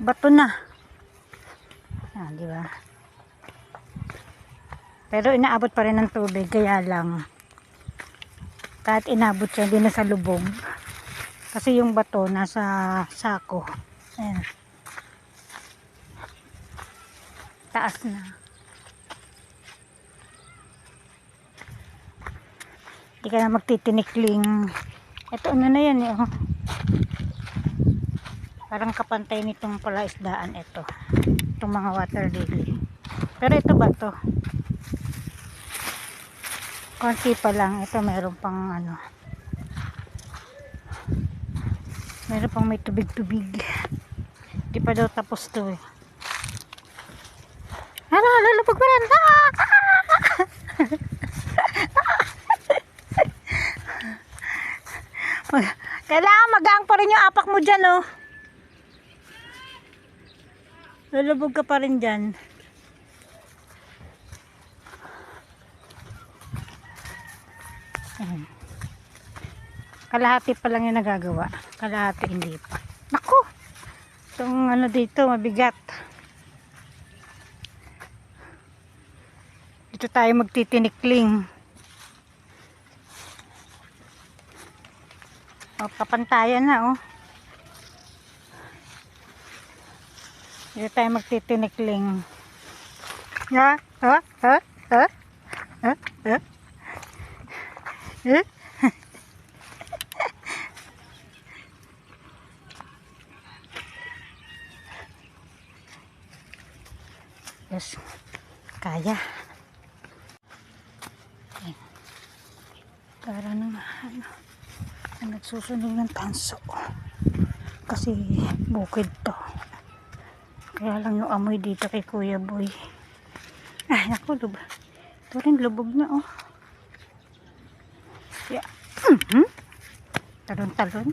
bato na. Ah, di ba? Pero inaabot pa rin ng tubig, kaya lang kahit inabot siya, hindi na sa lubog. Kasi yung bato nasa sako. Ayan. Taas na. Hindi ka na magtitinikling. Ito ano na yan eh. Oh. Parang kapantay nitong pala isdaan ito. Itong mga water lily. Pero ito ba to? Konti pa lang. Ito meron pang ano. Meron pang may tubig-tubig. Di pa daw tapos to eh. Ano, lalapag pa rin. Ah! Kailangan magaang pa rin yung apak mo dyan, oh. Lulubog ka pa rin dyan. Ayan. Kalahati pa lang yung nagagawa. Kalahati hindi pa. Naku! Itong ano dito, mabigat. Dito tayo magtitinikling. O, kapantayan na, oh. Dito tayo magtitinikling. Ha? Ha? Ha? Ha? Ha? Ha? Yes. Kaya. Ayan. Para nang ano, na nagsusunog ng tanso. Kasi bukid to. Kaya lang yung amoy dito kay Kuya Boy. Ay, naku, lub. Ito rin, lubog na, oh. Yeah. Mhm. Talon-talon.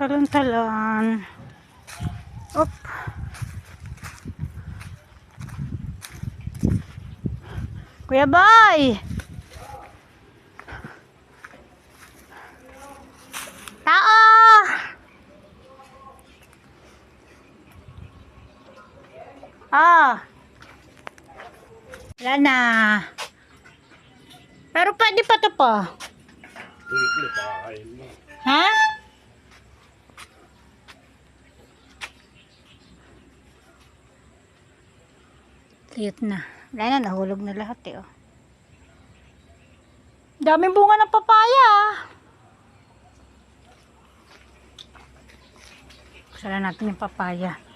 Talon-talon. Op. Kuya Boy! Tao! Ah. Wala na. Pero pwede pa to po. Ha? Liit na. Wala na, nahulog na lahat eh. Oh. Daming bunga ng papaya. Sala natin yung papaya.